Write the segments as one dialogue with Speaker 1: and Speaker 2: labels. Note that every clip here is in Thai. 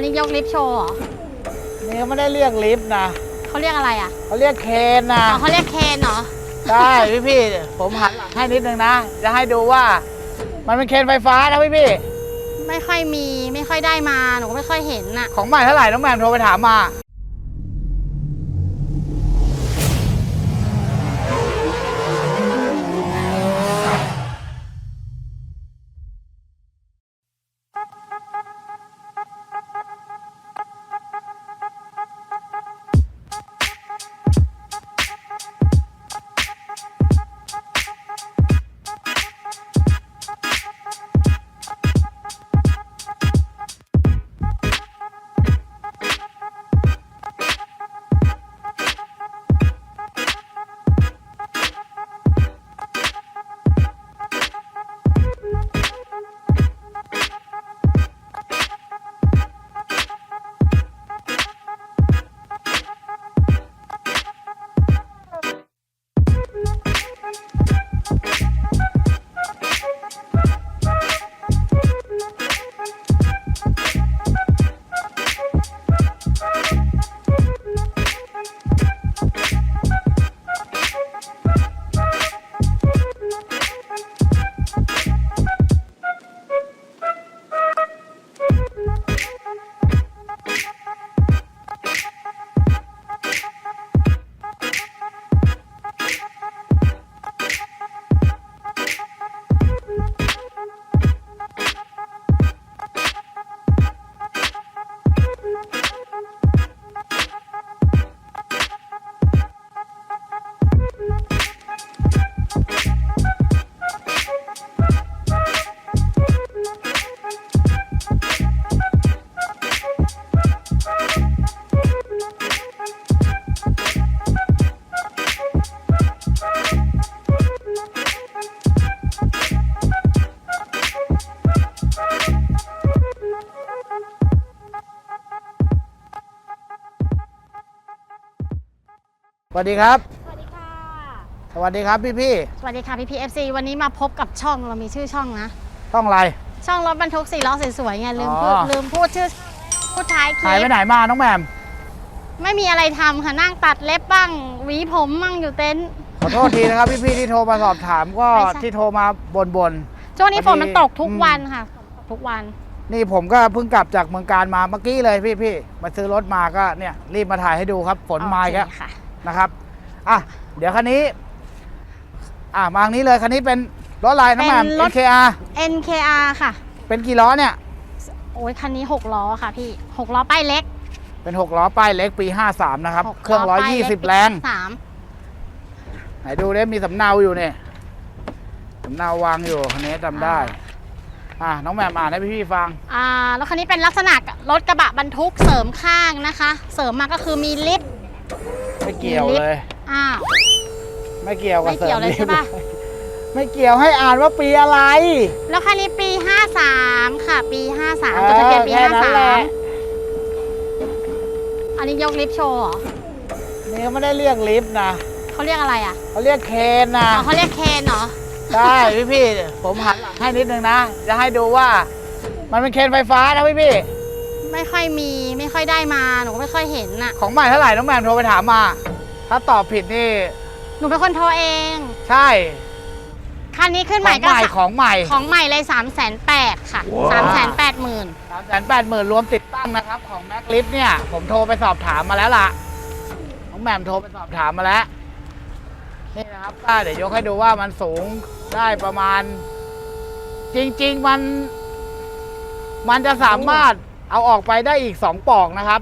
Speaker 1: นนี้ยกลิฟต์โชว์เหรอ
Speaker 2: นี่เขาไม่ได้เรียกลิฟต์นะ
Speaker 1: เขาเรียกอะไรอะ
Speaker 2: เขาเรียกเคนนะ
Speaker 1: อ๋อเขาเรียกเคนเหรอ
Speaker 2: ใช่พี่พี่ๆผมหันหลังให้นิดนึงนะ จะให้ดูว่า มันเป็นเคนไฟฟ้านะพี่พี่
Speaker 1: ไม่ค่อยมีไม่ค่อยได้มาหนูก็ไม่ค่อยเห็นน่ะ
Speaker 2: ๆของใหม่เท่าไหร่น้องแหม่มโทรไปถามมา สวัสดีครับ
Speaker 1: สวัสดีค่ะ
Speaker 2: สวัสดีครับพี่พี่
Speaker 1: สวัสดีค่ะพี่พีเอฟซีวันนี้มาพบกับช่องเรามีชื่อช่องนะ
Speaker 2: ๆต้องอะไร
Speaker 1: ช่องรถบรรทุกสี่ล้อสวยๆไงลืม
Speaker 2: อ๋อ
Speaker 1: พูดลืมพูดชื่อพูดท้ายค
Speaker 2: หาย
Speaker 1: ลิ
Speaker 2: ไป
Speaker 1: ป
Speaker 2: ไหนมาน้องแหม่ม
Speaker 1: ไม่มีอะไรทำค่ะนั่งตัดเล็บบ้างหวีผมมั่งอยู่เต็นท์
Speaker 2: ขอโทษทีนะครับ พี่พี่ๆที่โทรมาสอบถามก็
Speaker 1: ไม่ใช่
Speaker 2: ที่โทรมาบ่น
Speaker 1: ช่วงนี้
Speaker 2: พอดี
Speaker 1: ฝนมันตกทุก
Speaker 2: อืม
Speaker 1: วันค่ะตกทุกวัน
Speaker 2: ๆนี่ผมก็เพิ่งกลับจากเมืองการมาเมื่อกี้เลยพี่พี่ๆมาซื้อรถมาก็เนี่ยรีบมาถ่ายให้ดูครับ ฝนมาอีกแล้ว
Speaker 1: โอเคค่ะ
Speaker 2: นะครับอะเดี๋ยวคันนี้อะมาทางนี้เลยคันนี้เป็นรถอะไรน้องแหม่ม
Speaker 1: เป็นรถ
Speaker 2: NKR
Speaker 1: NKR ค่ะ
Speaker 2: เป็นกี่ล้อเนี่ย
Speaker 1: โอ้ยคันนี้ 6 ล้อค่ะพี่ 6 ล้อป้ายเล็ก
Speaker 2: เป็น 6 ล้อป้ายเล็กปี 53 นะครับ
Speaker 1: หก
Speaker 2: เครื่อง
Speaker 1: ล้อป้ายเล็ก
Speaker 2: 120 แรง
Speaker 1: สาม
Speaker 2: ไหนดูได้มีสำเนาอยู่เนี่ยสำเนาวางอยู่คันนี้จำได้ อะน้องแหม่มอ่านให้พี่ๆฟัง
Speaker 1: อ่าแล้วคันนี้เป็นลักษณะรถกระบะบรรทุกเสริมข้างนะคะ เสริมมาก็คือมีลิฟต์
Speaker 2: ไม่เกี่ยว
Speaker 1: มีลิฟต์
Speaker 2: เลย
Speaker 1: อ้าว
Speaker 2: ไม่เกี่ยวกับ
Speaker 1: ไม่เกี่ยวเลย
Speaker 2: สริ
Speaker 1: ใช่ปะ
Speaker 2: ไม่เกี่ยวให้อ่านว่าปีอะไร
Speaker 1: แล้วคันนี้ปี 53 ค่ะ ปี 53
Speaker 2: เอ
Speaker 1: จดทะ
Speaker 2: อ
Speaker 1: เบียนปี
Speaker 2: แค่นั้นแหละ
Speaker 1: 53 อันนี้ยกลิฟต์โชว์เหรอ
Speaker 2: นี่เขาไม่ได้เรียกลิฟต์นะ
Speaker 1: เขาเรียกอะไรอะ
Speaker 2: เขาเรียกเคนนะ
Speaker 1: อ๋อเขาเรียกเคนเหรอ
Speaker 2: ใช่พี่พี่ๆผมหันหลังให้นิดนึงนะ จะให้ดูว่า มันเป็นเคนไฟฟ้านะพี่พี่
Speaker 1: ไม่ค่อยมีไม่ค่อยได้มาหนูก็ไม่ค่อยเห็นน่ะ
Speaker 2: ๆของใหม่เท่าไหร่น้องแหม่มโทรไปถามมา ถ้าตอบผิดนี่
Speaker 1: หนูเป็นคนโทรเอง
Speaker 2: ใช่
Speaker 1: คันนี้ขึ้น
Speaker 2: ข
Speaker 1: ใหม่
Speaker 2: อง
Speaker 1: ก็
Speaker 2: ใหม่ของใหม่
Speaker 1: ของใหม่เลย3 8 0 0 0ค่ะ3 8 0 0 0 0
Speaker 2: สามแสนแปดหมื่นรวมติดตั้งนะครับ ของแม็กลิฟเนี่ย ผมโทรไปสอบถามมาแล้วล่ะน้องแหม่มโทรไปสอบถามมาแล้ว นี่นะครับก็เดี๋ยวยกให้ดูว่ามันสูงได้ประมาณ จริง ๆ มัน มันจะสามารถ เอาออกไปได้อีกสองปอกนะครับ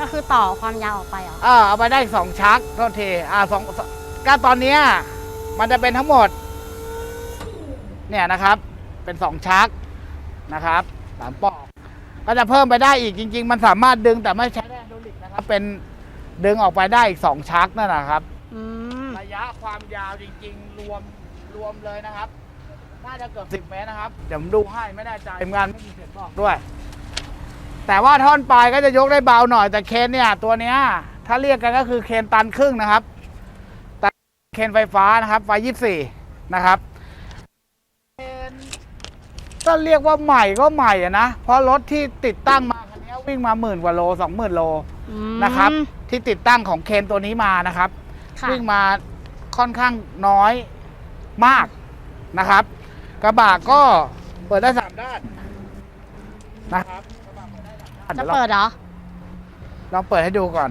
Speaker 1: ก็คือต่อความยาวออกไปเหรอ
Speaker 2: เออเอาไปได้อีกสองชักโทษทีอ่าสองก็ตอนเนี้ยมันจะเป็นทั้งหมด เนี่ยนะครับ เป็นสองชักนะครับสามปอก ก็จะเพิ่มไปได้อีกจริง ๆ มันสามารถดึงแต่ไม่ใช้แรงดูลิกนะครับเป็นดึงออกไปได้อีกสองชักนั่นนะครับ
Speaker 1: อืม
Speaker 2: ระยะความยาวจริง ๆ รวมรวมเลยนะครับ น่าจะเกือบสิบ10 เมตรนะครับ เดี๋ยวผมดูให้ไม่แน่ใจเหมือนกันไม่มีเขียนบอกด้วย แต่ว่าท่อนปลายก็จะยกได้เบาหน่อยแต่เคนเนี่ยตัวเนี้ยถ้าเรียกกันก็คือเคนตันครึ่งนะครับแต่เคนไฟฟ้านะครับ ไฟยี่สี่นะครับเคนก็เรียกว่าใหม่ก็ใหม่อะนะเพราะรถที่ติดตั้งมาคันนี้วิ่งมาหมื่นกว่าโลสองหมื่นโล
Speaker 1: อืม
Speaker 2: นะครับ ที่ติดตั้งของเคนตัวนี้มานะครับ
Speaker 1: ค่ะ
Speaker 2: วิ่งมาค่อนข้างน้อยมากนะครับ กระบะก็เปิดได้สามด้านนะครับ
Speaker 1: จะ
Speaker 2: เดี๋ยวลอง
Speaker 1: เปิดเหรอ
Speaker 2: ลองเปิดให้ดูก่อน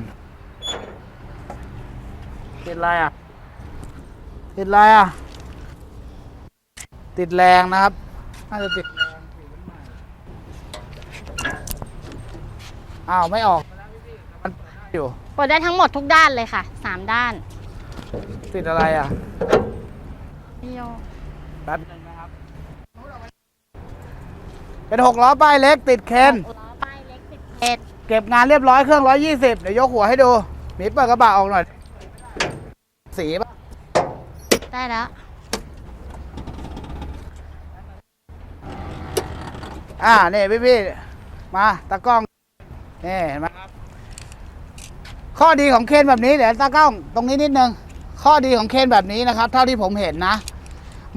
Speaker 2: ติดอะไรอะ ติดอะไรอะ ติดแรงนะครับ น่าจะติดแรงอ้าวไม่ออก มันเปิดได้อยู่
Speaker 1: เปิดได้ทั้งหมดทุกด้านเลยค่ะสามด้าน
Speaker 2: ติดอะไรอะ
Speaker 1: พี่โย
Speaker 2: แป๊บนึงนะครับ เป็นหกล้อป้ายเล็กติดเคน
Speaker 1: ล้อป้ายเล็กติด เอ็ด
Speaker 2: เก็บงานเรียบร้อยเครื่องร้อยยี่สิบเดี๋ยวยกหัวให้ดูหมีเปิดกระบะออกหน่อย สีป่ะ
Speaker 1: ได้แล้ว
Speaker 2: อ่านี่พี่พี่ๆมาตากล้องนี่เห็นไหมครับข้อดีของเคนแบบนี้เดี๋ยวตากล้องตรงนี้นิดนึงข้อดีของเคนแบบนี้นะครับ เท่าที่ผมเห็นนะ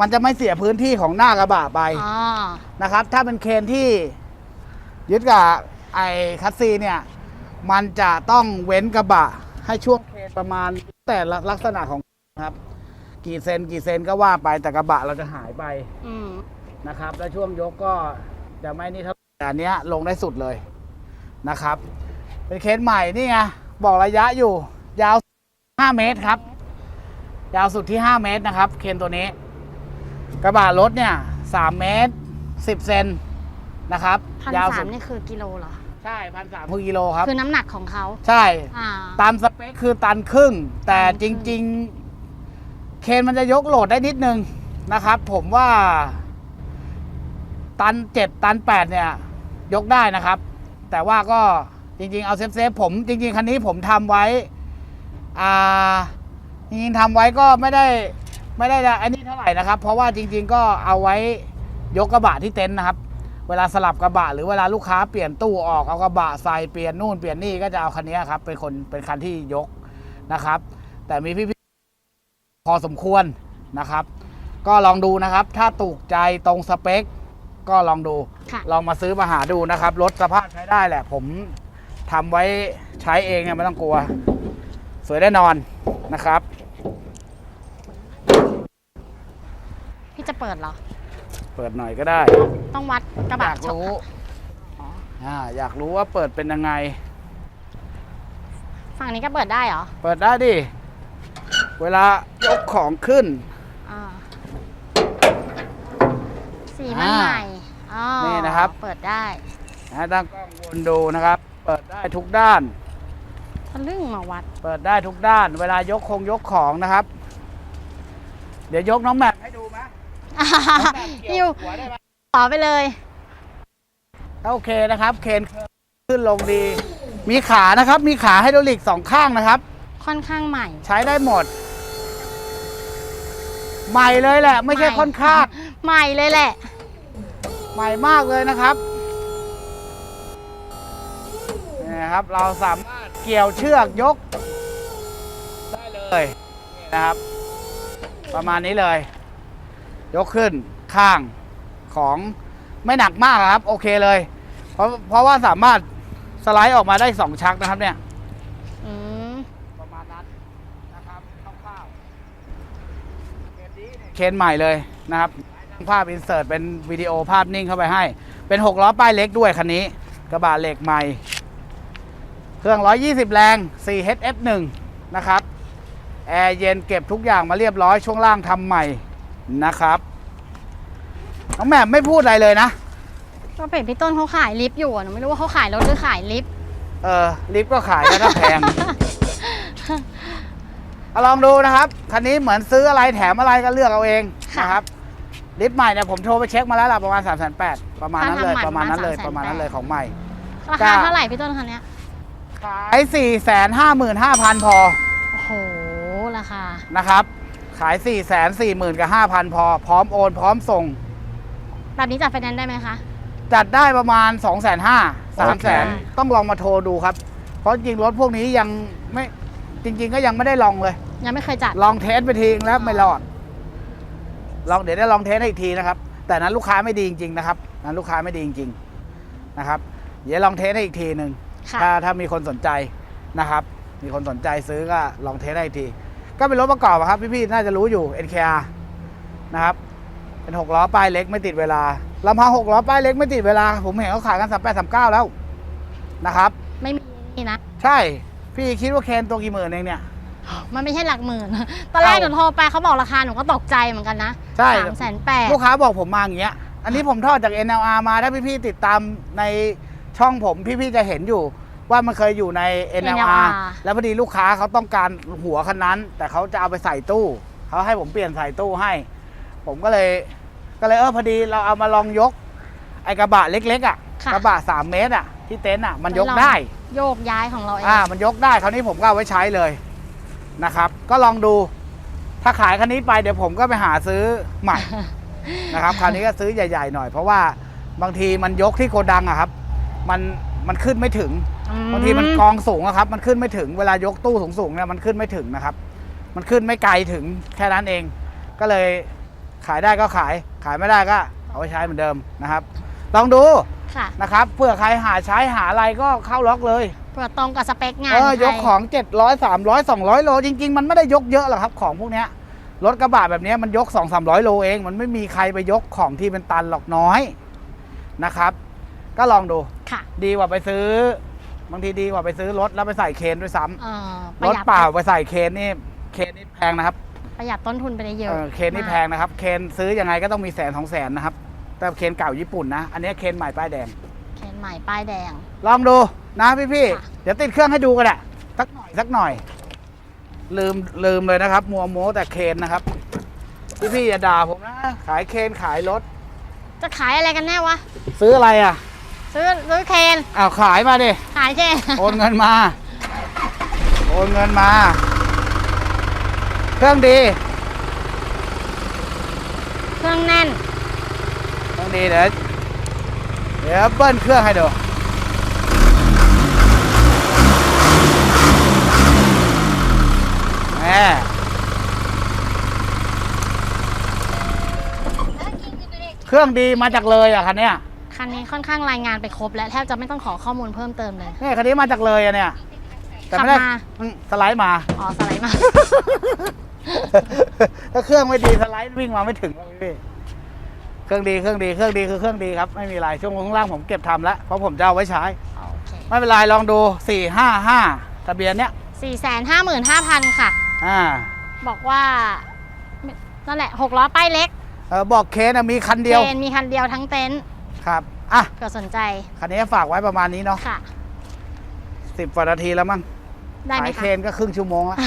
Speaker 2: มันจะไม่เสียพื้นที่ของหน้ากระบะไป
Speaker 1: อ๋อ
Speaker 2: นะครับถ้าเป็นเคนที่ยึดกับ ไอ้คัสซีเนี่ยมันจะต้องเว้นกระบะให้ช่วงเคนประมาณแต่ละลักษณะของครับ กี่เซนกี่เซนก็ว่าไปแต่กระบะเราจะหายไป
Speaker 1: อืม
Speaker 2: นะครับ แล้วช่วงยกก็จะไม่นี่เท่าแต่อันเนี้ยลงได้สุดเลยนะครับ เป็นเคสใหม่นี่ไงบอกระยะอยู่ ยาว 5 เมตรครับ ยาวสุดที่ 5 เมตรนะครับ เคนตัวนี้ กระบะรถเนี่ย3เมตร 10 เซน นะครับ
Speaker 1: พัน
Speaker 2: ยาว
Speaker 1: สา
Speaker 2: สุ
Speaker 1: ม
Speaker 2: ด
Speaker 1: นี่คือกิโลเหรอ
Speaker 2: ใช่พันสามกิโลครับ
Speaker 1: คือน้ำหนักของเขา
Speaker 2: ใช่
Speaker 1: อ่า
Speaker 2: ตามสเปคคือตันครึ่ง แต่
Speaker 1: ตันค
Speaker 2: จ
Speaker 1: รึ่ง
Speaker 2: ริง ๆ เคนมันจะยกโหลดได้นิดนึงนะครับ ผมว่า ตันเจ็ดตันแปดเนี่ย ยกได้นะครับ แต่ว่าก็จริง ๆ เอาเซฟเซฟๆผม จริง ๆ คันนี้ผมทำไว้ อ่า จริงๆทำไว้ก็ไม่ได้ ไม่ได้อันนี้เท่าไหร่นะครับ เพราะว่าจริง ๆ ก็เอาไว้ยกกระบะที่เต็นท์นะครับ เวลาสลับกระบะ หรือเวลาลูกค้าเปลี่ยนตู้ออกเอากระบะใส่เปลี่ยนนู่นเปลี่ยนนี่ก็จะเอาคันนี้ครับเป็นคนเป็นคันที่ยกนะครับ แต่มีพี่ๆพอสมควรนะครับ ก็ลองดูนะครับ ถ้าถูกใจตรงสเปค ก็ลองดู
Speaker 1: ค่ะ
Speaker 2: ลองมาซื้อมาหาดูนะครับรถสภาพใช้ได้แหละ ผมทำไว้ใช้เองเนี่ยไม่ต้องกลัว สวยแน่นอนนะครับ
Speaker 1: พี่จะเปิดเหรอ
Speaker 2: เปิดหน่อยก็ได้
Speaker 1: ต้องวัดกระ
Speaker 2: อบะยาก
Speaker 1: ช็อค
Speaker 2: รู้
Speaker 1: อ๋อ
Speaker 2: อ่าอยากรู้ว่าเปิดเป็นยังไง
Speaker 1: ฝั่งนี้ก็เปิดได้เหรอ
Speaker 2: เปิดได้ดิ เวลายกของขึ้น
Speaker 1: อ่าสีมัน
Speaker 2: อ่า
Speaker 1: ใหม่อ๋อ
Speaker 2: นี่นะครับ
Speaker 1: เปิดได้
Speaker 2: นะตั้งกล้องวนดูนะครับ เปิดได้ทุกด้าน
Speaker 1: ทะลึ่งมาวัด
Speaker 2: เปิดได้ทุกด้าน เวลายกคงยกของนะครับ เดี๋ยวยกน้องแมทให้ดูไหมน้องแมทเกี่
Speaker 1: ฮิ
Speaker 2: ยววหัวได้ไหม
Speaker 1: ต่อไปเลย
Speaker 2: โอเคนะครับ เคนขึ้นลงดี มีขานะครับ มีขาไฮดรอลิกสองข้างนะครับ
Speaker 1: ค่อนข้างใหม่
Speaker 2: ใช้ได้หมด ใหม่เลยแหละ ไม่ใช่
Speaker 1: ใหม่
Speaker 2: ค่อนข้าง
Speaker 1: ใหม่เลยแหละ
Speaker 2: ใหม่มากเลยนะครับนี่นะครับ เราสามารถเกี่ยวเชือกยก ได้เลยนี่นะครับ ประมาณนี้เลย ยกขึ้นข้างของไม่หนักมากครับ โอเคเลย เพราะเพราะว่าสามารถสไลด์ออกมาได้สองชักนะครับเนี่ย
Speaker 1: อืม
Speaker 2: ประมาณนั้นนะครับคร่าวๆเคนใหม่เลยนะครับ ภาพอินเสิร์ตเป็นวิดีโอภาพนิ่งเข้าไปให้ เป็น6ล้อป้ายเล็กด้วยคันนี้ กระบะเหล็กใหม่ เครื่อง 120 แรง 4HF1 นะครับ แอร์เย็นเก็บทุกอย่างมาเรียบร้อยช่วงล่างทำใหม่ นะครับ น้องแหม่มไม่พูดอะไรเลยนะ
Speaker 1: ก็เป็นพี่ต้นเขาขายลิฟต์อยู่อะหนูไม่รู้ว่าเขาขายรถหรือขายลิฟต์
Speaker 2: เออลิฟต์ก็ขายแล้วก็แพง เอาลองดูนะครับคันนี้เหมือนซื้ออะไรแถมอะไรก็เลือกเอาเอง
Speaker 1: ค่ะ
Speaker 2: นะครับลิฟต์ใหม่เนี่ยผมโทรไปเช็คมาแล้วล่ะประมาณ3 8 0 0 0ประมาณนั้นเลย
Speaker 1: ถ้า
Speaker 2: ป
Speaker 1: ทำ
Speaker 2: ระมาณนั้นเลย
Speaker 1: ใหม่
Speaker 2: ประมาณนั้น
Speaker 1: 380,000
Speaker 2: เลยของใหม่
Speaker 1: รา
Speaker 2: จ้า
Speaker 1: คาเท่าไหร่พี่ต้นคันเนี้ย
Speaker 2: ขาย4 5 5 0 0 0พอ
Speaker 1: โอ้โหราคา
Speaker 2: นะครับ ขาย 4 4 0 0 0 0กับ5,000 พอ พร้อมโอน พร้อมส่ง
Speaker 1: แบบนี้จัดไฟแนนซ์ได้ไหมคะ
Speaker 2: จัดได้ประมาณ 2 5 0 0 0 0 3 0 0 0
Speaker 1: โอเค
Speaker 2: 0ต้องลองมาโทรดูครับ เพราะจริงรถพวกนี้ยังไม่จริง ๆ ก็ยังไม่ได้ลองเลย
Speaker 1: ยังไม่เคยจัด
Speaker 2: ลองเทสไปทีนึงแล้วไม่รอด ลองเดี๋ยวได้ลองเทสให้อีกทีนะครับ แต่นั้นลูกค้าไม่ดีจริง ๆ นะครับนั้นลูกค้าไม่ดีจริงๆนะครับ เดี๋ยวลองเทสให้อีกทีหนึ่ง
Speaker 1: ค่ะ
Speaker 2: ถ้าถ้ามีคนสนใจนะครับ มีคนสนใจซื้อก็ลองเทสให้อีกที ก็เป็นรถประกอบอะครับพี่ๆน่าจะรู้อยู่ NKR นะครับ เป็นหกล้อป้ายเล็กไม่ติดเวลาลำพังหกล้อป้ายเล็กไม่ติดเวลา ผมเห็นเขาขายกันสามแปดสามเก้าแล้วนะครับ
Speaker 1: ไม่มีนี่นะ
Speaker 2: ใช่ พี่คิดว่าเคนตัวกี่หมื่นเองเนี่ย
Speaker 1: มันไม่ใช่หลักหมื่น ตอนแรกห
Speaker 2: เอ้า
Speaker 1: นูโทรไปเขาบอกราคาหนูก็ตกใจเหมือนกันนะ
Speaker 2: ใช่
Speaker 1: สามแสนแปด
Speaker 2: ลูกค้าบอกผมมาอย่างเงี้ย อันนี้ผมทอดจาก NLR มาถ้าพี่ๆติดตามในช่องผมพี่ๆจะเห็นอยู่ ว่ามันเคยอยู่ใน NLR แล้วพอดีลูกค้าเขาต้องการหัวคันนั้น แต่เขาจะเอาไปใส่ตู้ เขาให้ผมเปลี่ยนใส่ตู้ให้ ผมก็เลยก็เลยเออพอดีเราเอามาลองยก ไอกระบะเล็กๆอะ
Speaker 1: ค่ะ
Speaker 2: กระบะ3เมตรอะที่เต็นท์อะมันยกได้
Speaker 1: โยกย้ายของเราเอง
Speaker 2: อ่ามันยกได้คราวนี้ผมก็เอาไว้ใช้เลยนะครับ ก็ลองดูถ้าขายคันนี้ไปเดี๋ยวผมก็ไปหาซื้อใหม่ นะครับคราวนี้ก็ซื้อใหญ่ ๆ หน่อย เพราะว่าบางทีมันยกที่โกดังอะครับ มันมันขึ้นไม่ถึง
Speaker 1: อื
Speaker 2: บางทีมันกองสูงอะครับ มันขึ้นไม่ถึงเวลายกตู้สูงๆเนี่ยมันขึ้นไม่ถึงนะครับ มันขึ้นไม่ไกลถึงแค่นั้นเอง ก็เลยขายได้ก็ขาย ขายไม่ได้ก็เอาไว้ใช้เหมือนเดิมนะครับ ลองดู
Speaker 1: ค่ะ
Speaker 2: นะครับเพื่อใครหาใช้หาอะไรก็เข้าล็อกเลย
Speaker 1: เพื่อตรงกับสเปคงาน
Speaker 2: เออ
Speaker 1: ใคร
Speaker 2: ยกของ 700 300 200 โล จริง ๆ มันไม่ได้ยกเยอะหรอกครับของพวกเนี้ยรถกระบะแบบเนี้ยมันยก 2 300 โลเอง มันไม่มีใครไปยกของที่เป็นตันหรอกน้อยนะครับ ก็ลองดู
Speaker 1: ค่ะ
Speaker 2: ดีกว่าไปซื้อ บางทีดีกว่าไปซื้อรถแล้วไปใส่เคนด้วยซ้ำ
Speaker 1: เออป
Speaker 2: ร
Speaker 1: ระ
Speaker 2: ถ
Speaker 1: หยัด
Speaker 2: เปล่าไปใส่เคนนี่เคนนี่แพงนะครับ
Speaker 1: ประหยัดต้นทุนไปได้เยอะ
Speaker 2: เออเคนนี่แพงนะครับ เคนซื้อยังไงก็ต้องมีแสนสองแสนนะครับ แต่เคนเก่าญี่ปุ่นนะ อันนี้เคนใหม่ป้ายแดง
Speaker 1: เคนใหม่ป้ายแดง
Speaker 2: ลองดูนะพี่พี่ๆ
Speaker 1: ค่ะ
Speaker 2: เดี๋ยวติดเครื่องให้ดูกันแหละสักหน่อยสักหน่อย ลืมลืมเลยนะครับ มัวโม้แต่เคนนะครับ พี่พี่ๆอย่าด่าผมนะ ขายเคนขายรถ
Speaker 1: จะขายอะไรกันแน่วะ
Speaker 2: ซื้ออะไรอะ
Speaker 1: ซื้อซื้อเคน
Speaker 2: อ้าวขายมาดิ
Speaker 1: ขายเคน
Speaker 2: โอนเงินมา โอนเงินมา เครื่องดี
Speaker 1: เครื่องแน่น
Speaker 2: เครื่องดีเดี๋ยวเดี๋ยวเบิ้ลเครื่องให้ดูแม่เครื่องดีมาจากเลยอะคันเนี้ย
Speaker 1: คันนี้ค่อนข้างรายงานไปครบ แล้วแทบจะไม่ต้องขอข้อมูลเพิ่มเติมเลย
Speaker 2: นี่คันนี้มาจากเลยอะเนี่ยแต่ไม่ได้
Speaker 1: ขับมา
Speaker 2: อืมสไลด์มา
Speaker 1: อ๋อสไลด์มา
Speaker 2: ถ้าเครื่องไม่ดีสไลด์วิ่งมาไม่ถึงหรอกพี่เครื่องดีเครื่องดีเครื่องดีคือเครื่องดีครับไม่มีอะไรช่วงข้างล่างผมเก็บทำแล้วเพราะผมจะเอาไว้ใช้
Speaker 1: โอเค
Speaker 2: ไม่เป็นไรลองดูสี่ห้าห้าทะเบียนเนี้ย
Speaker 1: สี่แสนห้าหมื่นห้าพันค่ะ
Speaker 2: อ่า
Speaker 1: บอกว่านั่นแหละหกล้อป้ายเล็ก
Speaker 2: เออบอกเคสนะมีคันเดียว
Speaker 1: เคนมีคันเดียวทั้งเต็นท์
Speaker 2: ครับอะ
Speaker 1: เกิดสนใจ
Speaker 2: คันนี้ฝากไว้ประมาณนี้เนาะ
Speaker 1: ค่ะ
Speaker 2: สิบกว่านาทีแล้วมั้ง
Speaker 1: ได้ไหม
Speaker 2: ขาย
Speaker 1: คะ
Speaker 2: เคนก็ครึ่งชั่วโมงแล้ว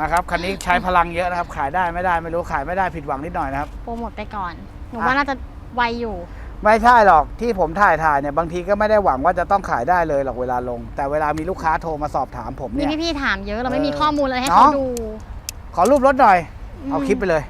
Speaker 2: นะครับคันนี้ใช้พลังเยอะนะครับ ขายได้ไม่ได้ไม่รู้ขายไม่ได้ผิดหวังนิดหน่อยนะครับ
Speaker 1: โปรโมทไปก่อน หนู
Speaker 2: อะ
Speaker 1: ว่าน่าจะไวอยู่
Speaker 2: ไม่ใช่หรอกที่ผมถ่ายถ่ายเนี่ยบางทีก็ไม่ได้หวังว่าจะต้องขายได้เลยหรอกเวลาลง แต่เวลามีลูกค้าโทรมาสอบถามผม
Speaker 1: มี
Speaker 2: เนี่ย
Speaker 1: พี่ๆถามเยอะเราไม่
Speaker 2: เออ
Speaker 1: มีข้อมูลอะไรให้
Speaker 2: น้
Speaker 1: เขา
Speaker 2: อง
Speaker 1: ดู
Speaker 2: ขอรูปรถหน่อย
Speaker 1: ม
Speaker 2: เอาคลิปไปเลย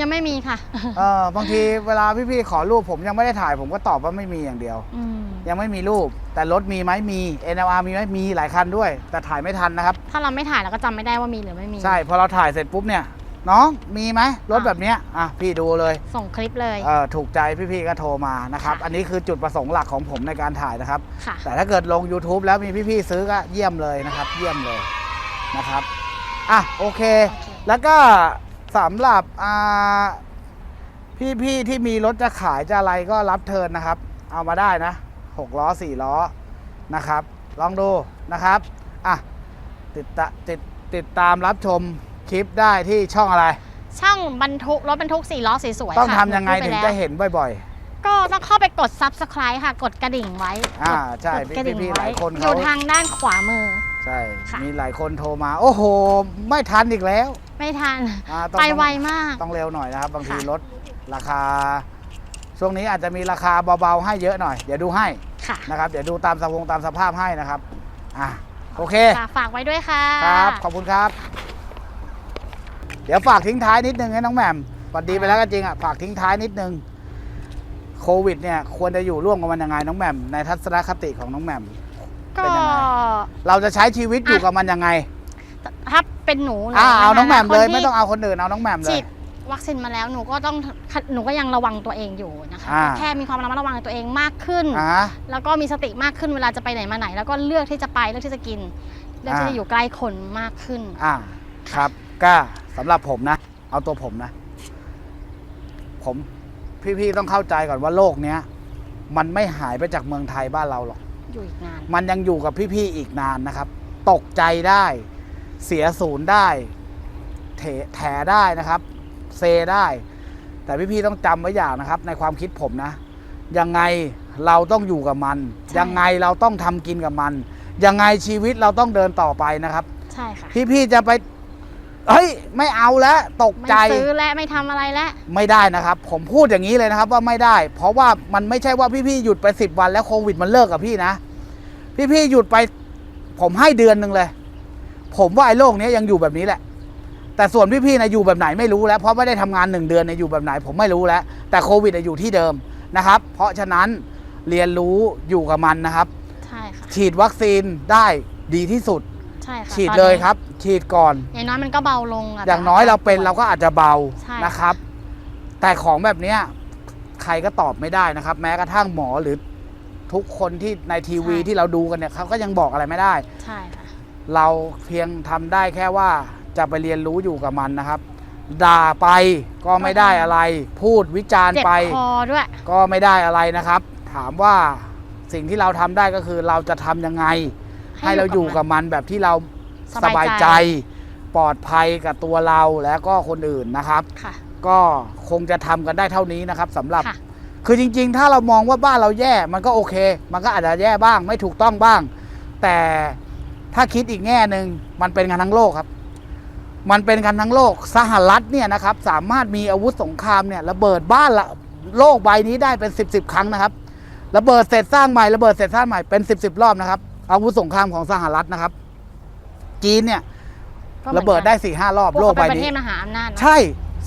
Speaker 1: ยังไม่มีค่ะ
Speaker 2: เออบางทีเวลาพี่ๆขอรูปผมยังไม่ได้ถ่ายผมก็ตอบว่าไม่มีอย่างเดียว
Speaker 1: อืม
Speaker 2: ยังไม่มีรูป แต่รถมีไหมมี NLR มีไหมมีหลายคันด้วย แต่ถ่ายไม่ทันนะครับ
Speaker 1: ถ้าเราไม่ถ่ายเราก็จำไม่ได้ว่ามีหรือไม่มี
Speaker 2: ใช่พอเราถ่ายเสร็จปุ๊บเนี่ยน้องมีไหมรถ
Speaker 1: อะ
Speaker 2: แบบเนี้ยอะพี่ดูเลย
Speaker 1: ส่งคลิปเลย
Speaker 2: เออถูกใจพี่ๆก็โทรมานะครับ
Speaker 1: ค่ะ
Speaker 2: อันนี้คือจุดประสงค์หลักของผมในการถ่ายนะครับ
Speaker 1: ค่ะ
Speaker 2: แต่ถ้าเกิดลง YouTube แล้วมีพี่ๆซื้อก็เยี่ยมเลยนะครับ เยี่ยมเลยนะครับ อะ โอเค
Speaker 1: โอเค
Speaker 2: แล้วก็ สำหรับอ่าพี่ๆที่มีรถจะขายจะอะไรก็รับเทิร์นนะครับ เอามาได้นะหกล้อสี่ล้อนะครับ ลองดูนะครับอะติดตะติดติดตามรับชมคลิปได้ที่ช่องอะไร
Speaker 1: ช่างบรรทุกรถบรรทุกสี่ล้อสวยๆ
Speaker 2: ต้อง
Speaker 1: ค่ะ
Speaker 2: ทำยังไง
Speaker 1: หนูพูด
Speaker 2: ถึง
Speaker 1: ป
Speaker 2: จะ
Speaker 1: แล้ว
Speaker 2: เห็นบ่อย
Speaker 1: ก็ต้องเข้าไปกด subscribe ค่ะ กดกระดิ่งไว้
Speaker 2: อ่าก
Speaker 1: ด
Speaker 2: ใช่
Speaker 1: กดกระดิ่ง
Speaker 2: พี่ๆ
Speaker 1: ไว้
Speaker 2: หลายคน
Speaker 1: อ
Speaker 2: เขา
Speaker 1: ยู่ทางด้านขวามือ
Speaker 2: ๆใช่
Speaker 1: ค่ะ
Speaker 2: มีหลายคนโทรมา โอ้โห ไม่ทันอีกแล้ว
Speaker 1: ไม่ทัน
Speaker 2: อ่าต้อง
Speaker 1: ไปไวมาก
Speaker 2: ต้องเร็วหน่อยนะครับ บางที
Speaker 1: ค่ะ
Speaker 2: รถราคา ช่วงนี้อาจจะมีราคาเบาๆให้เยอะหน่อย เดี๋ยวดูให้
Speaker 1: ค่ะ
Speaker 2: นะครับ เดี๋ยวดูตามสภงตามสภาพให้นะครับ อะโอเค
Speaker 1: ค่ะฝากไว้ด้วยค่ะ
Speaker 2: ครับ ขอบคุณครับ เดี๋ยวฝากทิ้งท้ายนิดนึงให้น้องแหม่มสวัสดีไปแล้วก็จริงอะ ฝากทิ้งท้ายนิดนึง โควิดเนี่ยควรจะอยู่ร่วมกับมันยังไงน้องแหม่มในทัศนคติของน้องแหม่ม
Speaker 1: ก็
Speaker 2: เป็นยังไง เราจะใช้ชีวิตอยู่
Speaker 1: อะ
Speaker 2: กับมันยังไง
Speaker 1: ถ้า เป็นหนูหรื
Speaker 2: อ่าเอาน้องแหม่มเลย
Speaker 1: คที่
Speaker 2: ไม่ต้องเอาคนอื่นเอาน้องแหม่มเล
Speaker 1: ฉี
Speaker 2: ย
Speaker 1: ดวัคซีนมาแล้วหนูก็ต้องหนูก็ยังระวังตัวเองอยู่นะคะ
Speaker 2: อ่า
Speaker 1: แค่มีความระมัดระวังในตัวเองมากขึ้น
Speaker 2: อ่า
Speaker 1: แล้วก็มีสติมากขึ้นเวลาจะไปไหนมาไหน แล้วก็เลือกที่จะไปเลือกที่จะกินเลือกที่
Speaker 2: อ่า
Speaker 1: จะอยู่ใกล้คนมากขึ้น
Speaker 2: อ่าครับก็สำหรับผมนะ เอาตัวผมนะ ผมพี่ๆต้องเข้าใจก่อนว่าโลกเนี้ย มันไม่หายไปจากเมืองไทยบ้านเราหรอก
Speaker 1: อยู่อีกนาน
Speaker 2: มันยังอยู่กับพี่ๆอีกนานนะครับ ตกใจได้ เสียศูนย์ได้เถแถได้นะครับ เซได้ แต่พี่ๆต้องจำไว้อย่างนะครับ ในความคิดผมนะ ยังไงเราต้องอยู่กับมัน ยังไงเราต้องทำกินกับมัน ยังไงชีวิตเราต้องเดินต่อไปนะครับ
Speaker 1: ใช่ค่ะ
Speaker 2: พี่ๆจะไปเฮ้ย ไม่เอาแล้วตก
Speaker 1: ไม่
Speaker 2: ใจ
Speaker 1: ซื้อและไม่ทำอะไรและ
Speaker 2: ไม่ได้นะครับ ผมพูดอย่างนี้เลยนะครับว่าไม่ได้ เพราะว่ามันไม่ใช่ว่าพี่ๆหยุดไปสิบวันแล้วโควิดมันเลิกกับพี่นะ พี่ๆหยุดไป ผมให้เดือนหนึ่งเลย ผมว่าไอ้โรคนี้ยังอยู่แบบนี้แหละ แต่ส่วนพี่ๆนะอยู่แบบไหนไม่รู้แล้ว เพราะไม่ได้ทำงานหนึ่งเดือนเนี่ยอยู่แบบไหนผมไม่รู้แล้ว แต่โควิดอะอยู่ที่เดิมนะครับ เพราะฉะนั้นเรียนรู้อยู่กับมันนะครับ
Speaker 1: ใช่ค่ะ
Speaker 2: ฉีดวัคซีนได้ดีที่สุด
Speaker 1: ใช่ค่ะ
Speaker 2: ฉีด
Speaker 1: ตอน
Speaker 2: เลย
Speaker 1: นี้
Speaker 2: ครับ ฉีดก่อน
Speaker 1: อย่างน้อยมันก็เบาลงะ
Speaker 2: อย่างน้อยเราเป็น
Speaker 1: แต่
Speaker 2: เราก็อาจจะเบา
Speaker 1: ใช่
Speaker 2: นะครับ แต่ของแบบเนี้ยใครก็ตอบไม่ได้นะครับ แม้กระทั่งหมอหรือทุกคนที่ในทีวีที่เราดูกันเนี่ยเขาก็ยังบอกอะไรไม่ได้
Speaker 1: ใช่ค่ะ
Speaker 2: เราเพียงทำได้แค่ว่าจะไปเรียนรู้อยู่กับมันนะครับ ด่าไปก็ไม่ได้อะไร พูดวิจารณ์
Speaker 1: เจ็บ
Speaker 2: ไป
Speaker 1: คอด้วย
Speaker 2: ก็ไม่ได้อะไรนะครับ ถามว่าสิ่งที่เราทำได้ก็คือเราจะทำยังไง ให้เราอยู่กับมันแบบที่เราส
Speaker 1: สบา
Speaker 2: บายย
Speaker 1: ใจ
Speaker 2: ใจ ปลอดภัยกับตัวเราและก็คนอื่นนะครับ
Speaker 1: ค่ะ
Speaker 2: ก็คงจะทำกันได้เท่านี้นะครับสำหรับ
Speaker 1: ค่ะ
Speaker 2: คือจริง ๆ ถ้าเรามองว่าบ้านเราแย่ มันก็โอเค มันก็อาจจะแย่บ้าง ไม่ถูกต้องบ้าง แต่ ถ้าคิดอีกแง่หนึ่งมันเป็นกันทั้งโลกครับ มันเป็นกันทั้งโลกสหรัฐเนี่ยนะครับ สามารถมีอาวุธสงครามเนี่ยระเบิดบ้านละโลกใบนี้ได้เป็นสิบสิบครั้งนะครับระเบิดเสร็จสร้างใหม่ระเบิดเสร็จสร้างใหม่เป็นสิบสิบรอบนะครับ อาวุธสงครามของสหรัฐนะครับ จีนเนี่ย
Speaker 1: ก็หมือนกัน
Speaker 2: ระเบิดได้สี่ห้ารอบ
Speaker 1: พวก
Speaker 2: โลก
Speaker 1: เขา
Speaker 2: ใบ
Speaker 1: เป็นประ
Speaker 2: นี้
Speaker 1: เทศมหาอำนาจนะ
Speaker 2: ใช่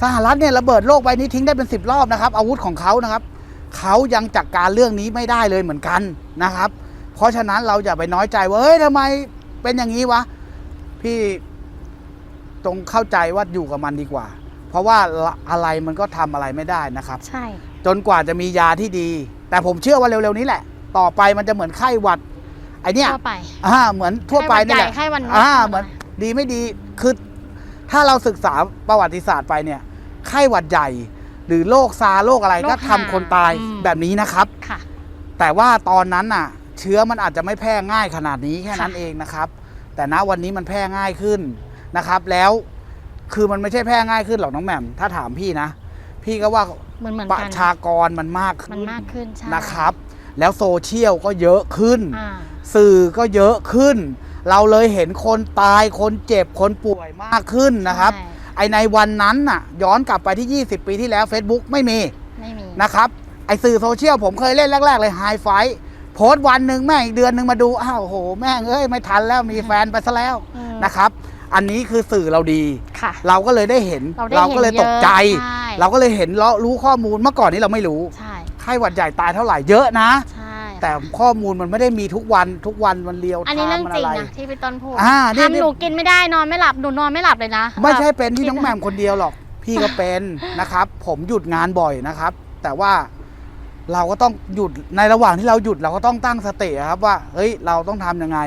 Speaker 2: สหรัฐเนี่ยระเบิดโลกใบนี้ทิ้งได้เป็นสิบรอบนะครับ อาวุธของเขานะครับเขายังจัดการเรื่องนี้ไม่ได้เลยเหมือนกันนะครับ เพราะฉะนั้นเราอย่าไปน้อยใจว่าเฮ้ยทำไม เป็นอย่างนี้วะ พี่ตรงเข้าใจว่าอยู่กับมันดีกว่า เพราะว่าอะไรมันก็ทำอะไรไม่ได้นะครับ
Speaker 1: ใช่
Speaker 2: จนกว่าจะมียาที่ดี แต่ผมเชื่อว่าเร็วๆนี้แหละ ต่อไปมันจะเหมือนไข้หวัดไอเนี้ย
Speaker 1: ทั่วไป
Speaker 2: อ่าเหมือนทั่วไปนี่แหละ
Speaker 1: ไข้หวัดใหญ่ไข้หวัดนก
Speaker 2: อ่าเหมือนดีไม่ดีคือถ้าเราศึกษาประวัติศาสตร์ไปเนี่ย ไข้หวัดใหญ่ หรือโรคซาร์โรคอะไร
Speaker 1: โรค
Speaker 2: ก็ทำคนตาย
Speaker 1: อืม
Speaker 2: แบบนี้นะครับ
Speaker 1: ค่ะ
Speaker 2: แต่ว่าตอนนั้นน่ะ เชื้อมันอาจจะไม่แพร่ง่ายขนาดนี้แค่นั้น
Speaker 1: ค่ะ
Speaker 2: เองนะครับ แต่ณวันนี้มันแพร่ง่ายขึ้นนะครับ แล้วคือมันไม่ใช่แพร่ง่ายขึ้นหรอกน้องแหม่มถ้าถามพี่นะ พี่ก็ว่า
Speaker 1: เหมือนเหมือน
Speaker 2: ประ
Speaker 1: กัน
Speaker 2: ชากรมันมากขึ้น
Speaker 1: มันมากขึ้นใช่
Speaker 2: นะครับ แล้วโซเชียลก็เยอะขึ้น
Speaker 1: อ่า
Speaker 2: สื่อก็เยอะขึ้น เราเลยเห็นคนตายคนเจ็บคนป่วยมากขึ้นนะครับ
Speaker 1: ใช่
Speaker 2: ไอในวันนั้นน่ะ ย้อนกลับไปที่ 20 ปีที่แล้ว Facebook ไม่มี
Speaker 1: ไม่มี
Speaker 2: นะครับไอสื่อโซเชียลผมเคยเล่นแรก ๆ เลยไฮไฟ โพสต์วันหนึ่งแม่งอีกเดือนหนึ่งมาดูอ้าวโห แม่งเอ้ยไม่ทันแล้วมีแฟนไปซะแล้ว
Speaker 1: อืม
Speaker 2: นะครับ อันนี้คือสื่อเราดี
Speaker 1: ค่ะ
Speaker 2: เราก็เลยได้เห็น
Speaker 1: เราได้
Speaker 2: ก็เลย
Speaker 1: เห็น
Speaker 2: ตกใจ
Speaker 1: เยอะใช่
Speaker 2: เราก็เลยเห็นแล้วรู้ข้อมูลเมื่อก่อนนี้เราไม่รู้
Speaker 1: ใช่
Speaker 2: ไข้หวัดใหญ่ตายเท่าไหร่เยอะนะ
Speaker 1: ใช่
Speaker 2: แต่ข้อมูลมันไม่ได้มีทุกวันทุกวันมันเรียว
Speaker 1: อันนี้เรื่อง
Speaker 2: มัน
Speaker 1: จริง
Speaker 2: อะไร
Speaker 1: นะที่พี่ต้นพูด
Speaker 2: อ่าเนี่ยเนี่ย
Speaker 1: ทำหนูกินไม่ได้นอนไม่หลับหนูนอนไม่หลับเลยนะ
Speaker 2: ไม่ใช่
Speaker 1: แบบ
Speaker 2: เป็นที่น้องแหม่มคนเดียวหรอก พี่ก็เป็นนะครับ ผมหยุดงานบ่อยนะครับ แต่ว่า เราก็ต้องหยุดในระหว่างที่เราหยุดเราก็ต้องตั้งสติครับว่า เฮ้ยเราต้องทำยังไง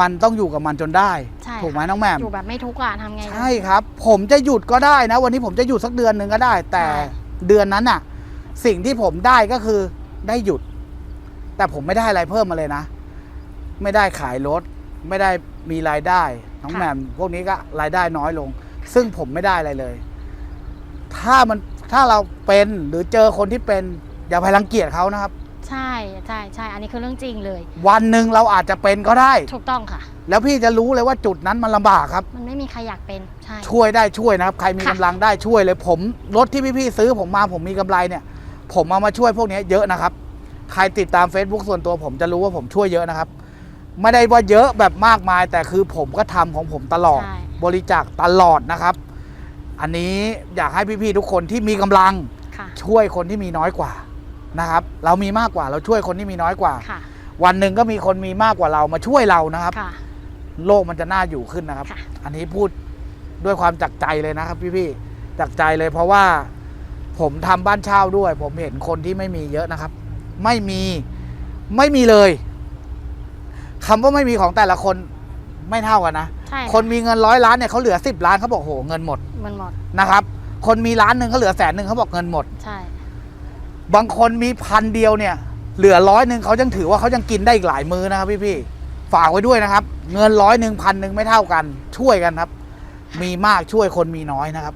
Speaker 2: มันต้องอยู่กับมันจนได้
Speaker 1: ใช่
Speaker 2: ถูกไหม
Speaker 1: ค่ะ
Speaker 2: น้องแหม่ม
Speaker 1: อยู่แบบไม่ทุกข์อะทำไง
Speaker 2: ใช่ครับ ผมจะหยุดก็ได้นะ วันนี้ผมจะหยุดสักเดือนหนึ่งก็ได้ แต่
Speaker 1: ใช่
Speaker 2: เดือนนั้นน่ะสิ่งที่ผมได้ก็คือได้หยุด แต่ผมไม่ได้อะไรเพิ่มมาเลยนะ ไม่ได้ขายรถ ไม่ได้มีรายได้น้องแหม่มพวกนี้ก็รายได้น้อยลง ซึ่งผมไม่ได้อะไรเลย ถ้ามันถ้าเราเป็นหรือเจอคนที่เป็น อย่าไปรังเกียจเขานะครับ
Speaker 1: ใช่ใช่ใช่อันนี้คือเรื่องจริงเลย
Speaker 2: วันหนึ่งเราอาจจะเป็นก็ได้
Speaker 1: ถูกต้องค่ะ
Speaker 2: แล้วพี่จะรู้เลยว่าจุดนั้นมันลำบากครับ
Speaker 1: มันไม่มีใครอยากเป็นใช่
Speaker 2: ช่วยได้ช่วยนะครับ ใครมี
Speaker 1: ค่ะ
Speaker 2: กำลังได้ช่วยเลยผมรถที่พี่ๆซื้อผมมาผมมีกำไรเนี่ย ผมเอามาช่วยพวกนี้เยอะนะครับ ใครติดตาม Facebook ส่วนตัวผมจะรู้ว่าผมช่วยเยอะนะครับ ไม่ได้ว่าเยอะแบบมากมาย แต่คือผมก็ทำของผมตลอด
Speaker 1: ใช่
Speaker 2: บริจาคตลอดนะครับ อันนี้อยากให้พี่ๆทุกคนที่มีกำลัง
Speaker 1: ค่ะ
Speaker 2: ช่วยคนที่มีน้อยกว่า นะครับ เรามีมากกว่าเราช่วยคนที่มีน้อยกว่า
Speaker 1: ค่ะ
Speaker 2: วันหนึ่งก็มีคนมีมากกว่าเรามาช่วยเรานะครับ
Speaker 1: ค่ะ
Speaker 2: โลกมันจะน่าอยู่ขึ้นนะครับ
Speaker 1: ค่ะ
Speaker 2: อันนี้พูดด้วยความจากใจเลยนะครับ พี่ๆจากใจเลยเพราะว่าผมทำบ้านเช่าด้วย ผมเห็นคนที่ไม่มีเยอะนะครับ ไม่มีไม่มีเลยคำว่าไม่มีของแต่ละคนไม่เท่ากันนะ
Speaker 1: ใช่ะ
Speaker 2: คนมีเงินร้อยล้านเนี่ยเขาเหลือสิบล้านเขาบอกโหเงินหมด
Speaker 1: มันหมด
Speaker 2: นะครับ คนมีล้านหนึ่งเขาเหลือแสนหนึ่งเขาบอกเงินหมด
Speaker 1: ใช่
Speaker 2: บางคนมีพันเดียวเนี่ย เหลือร้อยหนึ่งเขายังถือว่าเขายังกินได้อีกหลายมื้อนะครับพี่พี่ๆฝากไว้ด้วยนะครับ เงินร้อยหนึ่งพันหนึ่งไม่เท่ากัน ช่วยกันครับ มีมากช่วยคนมีน้อยนะครับ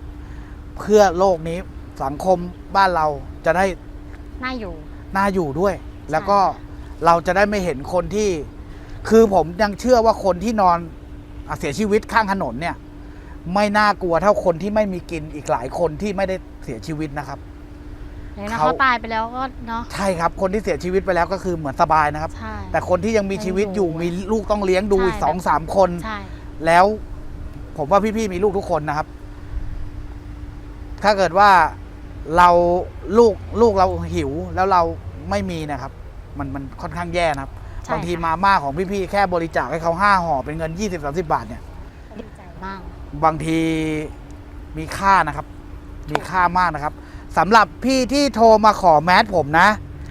Speaker 2: เพื่อโลกนี้สังคมบ้านเราจะได้
Speaker 1: น่าอยู่
Speaker 2: น่าอยู่ด้วย แล้วก็เราจะได้ไม่เห็นคนที่ คือผมยังเชื่อว่าคนที่นอนอะเสียชีวิตข้างถนนเนี่ย ไม่น่ากลัวเท่าคนที่ไม่มีกินอีกหลายคนที่ไม่ได้เสียชีวิตนะครับ
Speaker 1: อย่างนั้น
Speaker 2: เขา
Speaker 1: เขาตายไปแล้วก็เนาะ
Speaker 2: ใช่ครับ คนที่เสียชีวิตไปแล้วก็คือเหมือนสบายนะครับ
Speaker 1: ใช่
Speaker 2: แต่คนที่ยังมีชีวิตอยู่
Speaker 1: ยังอยู่
Speaker 2: มีลูกต้องเลี้ยงดู
Speaker 1: ใช่
Speaker 2: อีกสองสามคน
Speaker 1: ใช่
Speaker 2: แล้วผมว่าพี่ๆมีลูกทุกคนนะครับ ถ้าเกิดว่าเราลูกลูกเราหิวแล้วเราไม่มีนะครับ มันมันค่อนข้างแย่นะครับ
Speaker 1: ใช่
Speaker 2: บางที
Speaker 1: ค่ะ
Speaker 2: มาม่าของพี่ๆแค่บริจาคให้เขาห้าห่อเป็นเงินยี่สิบสาสิบาทเนี่ย
Speaker 1: ดีใจมาก
Speaker 2: บางทีมีค่านะครับ มีค่ามากนะครับ สำหรับพี่ที่โทรมาขอแมสผมนะ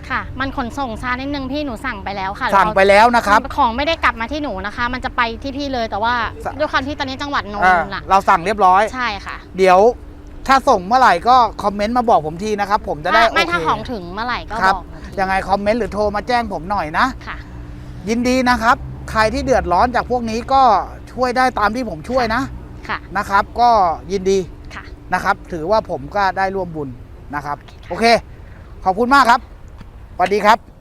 Speaker 1: ค่ะ มันขนส่งช้านิดนึงพี่หนูสั่งไปแล้วค่ะ
Speaker 2: สั่งไปแล้วนะครับ
Speaker 1: ของไม่ได้กลับมาที่หนูนะคะ มันจะไปที่พี่เลยแต่ว่า
Speaker 2: สั่ง
Speaker 1: ด้วยความที่ตอนนี้จังหวัดนน
Speaker 2: อ่า
Speaker 1: ท์ล่ะ
Speaker 2: เราสั่งเรียบร้อย
Speaker 1: ใช่ค่ะ
Speaker 2: เดี๋ยวถ้าส่งเมื่อไหร่ก็คอมเมนต์มาบอกผมทีนะครับ ผมจะได้
Speaker 1: ถ้าไม่
Speaker 2: โอเค
Speaker 1: ถ้าของถึงเมื่อไหร่ก็
Speaker 2: ครับ
Speaker 1: บอกหนูที
Speaker 2: ยังไงคอมเมนต์หรือโทรมาแจ้งผมหน่อยนะ
Speaker 1: ค่ะ
Speaker 2: ยินดีนะครับ ใครที่เดือดร้อนจากพวกนี้ก็ช่วยได้ตามที่ผมช่วยนะ
Speaker 1: ค่ะ
Speaker 2: นะครับ ก็ยินดี
Speaker 1: ค่ะ
Speaker 2: นะครับ ถือว่าผมก็ได้ร่วมบุญ นะครับ โอเค ขอบคุณมากครับสวัสดีครับ